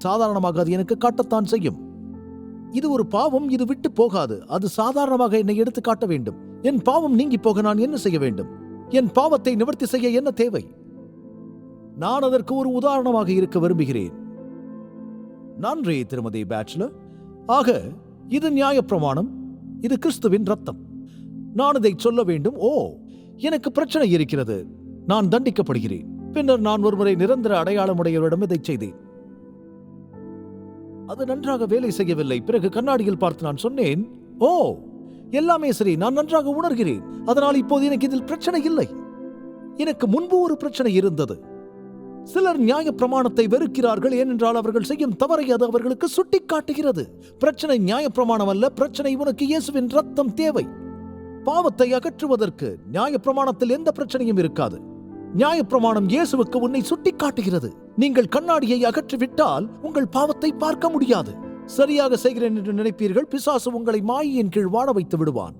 சாதாரணமாக அது எனக்கு காட்டத்தான் செய்யும். இது ஒரு பாவம் இது விட்டு போகாது. அது சாதாரணமாக என்னை எடுத்து காட்ட வேண்டும். என் பாவம் நீங்கி போக நான் என்ன செய்ய வேண்டும்? என் பாவத்தை நிவர்த்தி செய்ய என்ன தேவை? நான் அதற்கு ஒரு உதாரணமாக இருக்க விரும்புகிறேன். நன்றி திருமதி பேச்சுலர் ஆக இது நியாயப்பிரமாணம். இது கிறிஸ்துவின் ரத்தம். நான் இதை சொல்ல வேண்டும். ஓ எனக்கு பிரச்சனை இருக்கிறது. நான் தண்டிக்கப்படுகிறேன். பின்னர் நான் ஒருமுறை நிரந்தர அடையாளமுடையவரிடம் இதை செய்தேன். அது நன்றாக வேலை செய்யவில்லை. பிறகு கண்ணாடியில் பார்த்து நான் சொன்னேன் ஓ எல்லாமே சரி நான் நன்றாக உணர்கிறேன். அதனால் இப்போது எனக்கு இதில் பிரச்சனை இல்லை. எனக்கு முன்பு ஒரு பிரச்சனை இருந்தது. சிலர் நியாய பிரமாணத்தை வெறுக்கிறார்கள் ஏனென்றால் அவர்கள் செய்யும் தவறை அது அவர்களுக்கு சுட்டிக்காட்டுகிறது. பிரச்சனை நியாய பிரமாணம் அல்ல பிரச்சனை உனக்கு இயேசுவின் ரத்தம் தேவை. பாவத்தை அகற்றுவதற்கு நியாய பிரமாணத்தில் எந்த பிரச்சனையும் இருக்காது. நியாயப்பிரமாணம் இயேசுவுக்கு உன்னை சுட்டிக்காட்டுகிறது. நீங்கள் கண்ணாடியை அகற்றிவிட்டால் உங்கள் பாவத்தை பார்க்க முடியாது. சரியாக செய்கிறேன் என்று நினைப்பீர்கள். பிசாசு உங்களை மாயின் கீழ் வாழ வைத்து விடுவான்.